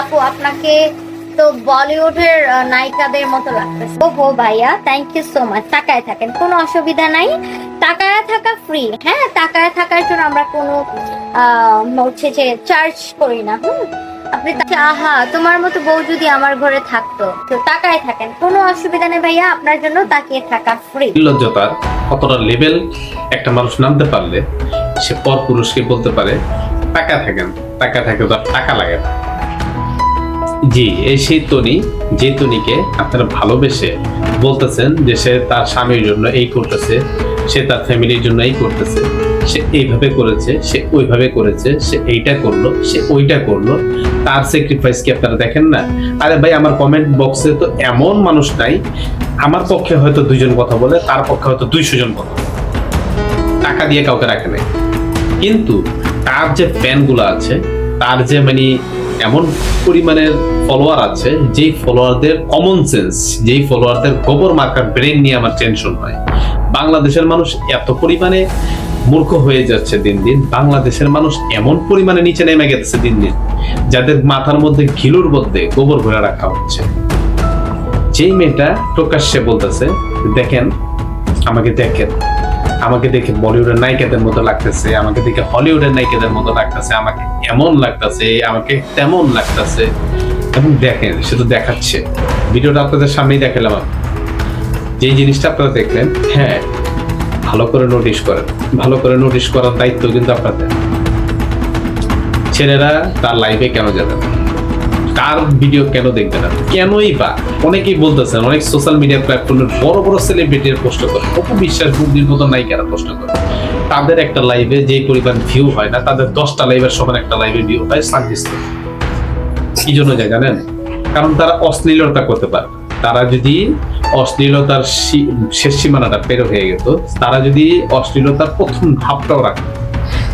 আপু, আপনাকে তো বলিউডের নায়িকাদের মতো লাগতেছে। ওহো ভাইয়া থ্যাংক ইউ সো মাচ তাকায় থাকেন, কোনো অসুবিধা নাই। তাকায় থাকা ফ্রি হ্যাঁ তাকায় থাকার জন্য আমরা কোনো হচ্ছে যে চার্জ করি না। হুম, আপনি আহা, তোমার মতো বউ যদি আমার ঘরে থাকতো, তো তাকায় থাকেন। কোনো অসুবিধা নেই ভাইয়া, আপনার জন্য তাকিয়ে থাকা ফ্রি কতটা লেভেল একটা মানুষ নামতে পারলে, সে পর পুরুষকে বলতে পারে টাকা থাকেন টাকা থাকে তার টাকা লাগে না। জি, এই সেই তনি যে তনিকে আপনারা ভালোবেসে বলতেছেন যে সে তার স্বামীর জন্য এই করতেছে, সে তার ফ্যামিলির জন্য এই করতেছে, সে এইভাবে করেছে, সে ওইভাবে করেছে, সে এইটা করল, সে ওইটা করল, তার স্যাক্রিফাইস কি আপনারা দেখেন না আরে ভাই, আমার কমেন্ট বক্সে তো এমন মানুষ নাই, আমার পক্ষে হয়তো দুইজন কথা বলে, তার পক্ষে হয়তো দুইশো জন কথা। টাকা দিয়ে কাউকে রাখে নাই কিন্তু তার যে ফ্যানগুলো আছে, তার যে মানে এমন পরিমাণের ফলোয়ার আছে, যেই ফলোয়ারদের কমন সেন্স যেই ফলোয়ারদের গোবর মার্কার ব্রেন নিয়ে আমার টেনশন হয়। বাংলাদেশের মানুষ এত পরিমাণে মূর্খ হয়ে যাচ্ছে দিন দিন। বাংলাদেশের মানুষ এমন পরিমাণে নিচে নেমে গেছে দিন দিন, যাদের মাথার মধ্যে ঘিলুর মধ্যে গোবর ভরে রাখা হচ্ছে। যেই মেয়েটা প্রকাশ্যে বলতেছে, দেখেন, আমাকে দেখেন। আমাকে দেখে বলিউডের নায়িকাদের মতো লাগতেছে, আমাকে দেখে হলিউডের নায়িকাদের মতো লাগতেছে, আমাকে এমন লাগতেছে, আমাকে তেমন লাগতেছে। এবং দেখেন, সে তো দেখাচ্ছে। ভিডিওটা আপনাদের সামনেই দেখালাম আমি। যে জিনিসটা আপনারা দেখলেন হ্যাঁ ভালো করে নোটিশ করেন। ভালো করে নোটিশ করার দায়িত্ব কিন্তু আপনাদের। ছেলেরা তার লাইভে কেন যাবে না? কার ভিডিও কেন দেখবে না? কেনই বা? অনেকেই বলতেছেন, অনেক সোশ্যাল মিডিয়া প্ল্যাটফর্মের বড় বড় সেলিব্রিটির প্রশ্ন করে। অপু বিশ্বাস বুদ্ধির মতো নায়িকারা প্রশ্ন করে। তাদের একটা লাইভে যে পরিমাণ ভিউ হয় না, তাদের দশটা লাইভের সমান একটা লাইভে ভিউ হয় সার্ভিস কি জন্য যায় জানেন? কারণ তারা অশ্লীলতা করতে পারে। তারা যদি অশ্লীলতার শেষ সীমানাটা পেরো হয়ে গেত, তারা যদি অশ্লীলতার প্রথম ভাবটাও রাখত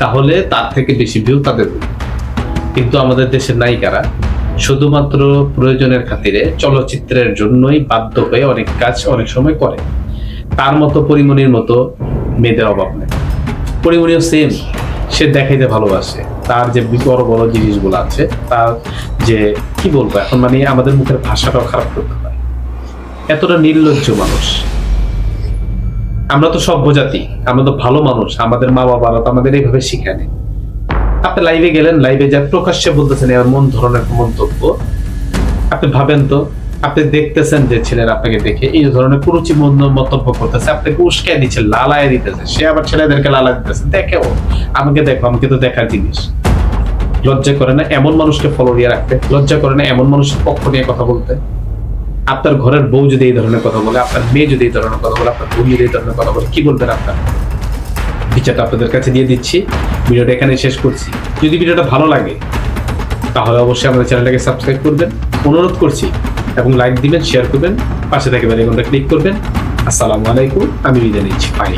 তাহলে তার থেকে বেশি ভিউ তাদের। কিন্তু আমাদের দেশের নায়িকারা শুধুমাত্র প্রয়োজনের খাতিরে চলচ্চিত্রের জন্যই বাধ্য হয়ে অনেক কাজ অনেক সময় করে। তার মতো পরিমণির মতো মেয়েদের অভাব নেই। পরিমণিও সেম সে দেখাইতে ভালোবাসে। তার যে বড় বড় জিনিসগুলো আছে, তার যে, কি বলব এখন মানে আমাদের মুখের ভাষাটাও খারাপ করতে হয় এতটা নির্লজ্জ মানুষ। আমরা তো সভ্য জাতি, আমরা তো ভালো মানুষ, আমাদের মা বাবারা তো আমাদের এইভাবে শিখানে আপনি লাইভে গেলেন লাইভে যা প্রকাশ্যে বলতেছেন এমন ধরনের মন্তব্য আপনি ভাবেন তো, আপনি দেখতেছেন যে ছেলেরা আপনাকে দেখে এই ধরনের কুরুচি মন- মন্তব্য করতেছে। আপনাকে উস্কায় দিচ্ছে, লালায় দিতেছে। সে আবার ছেলেদেরকে লালা দিতেছে। দেখে ও আমাকে দেখো, আমাকে তো দেখার জিনিস। লজ্জা করে না এমন মানুষকে ফলো দিয়ে রাখতে? লজ্জা করে না এমন মানুষের পক্ষ নিয়ে কথা বলতে? আপনার ঘরের বউ যদি এই ধরনের কথা বলে, আপনার মেয়ে যদি এই ধরনের কথা বলে, আপনার বোন যদি এই ধরনের কথা বলে, কি বলবেন আপনার? বিচারটা আপনাদের কাছে দিয়ে দিচ্ছি। ভিডিওটা এখানে শেষ করছি। যদি ভিডিওটা ভালো লাগে, তাহলে অবশ্যই আমাদের চ্যানেলটাকে সাবস্ক্রাইব করবেন, অনুরোধ করছি, এবং লাইক দিবেন শেয়ার করবেন, পাশে থেকে বেলাইকনটা ক্লিক করবেন। আসসালামু আলাইকুম, আমি বিদায় নিচ্ছি বাই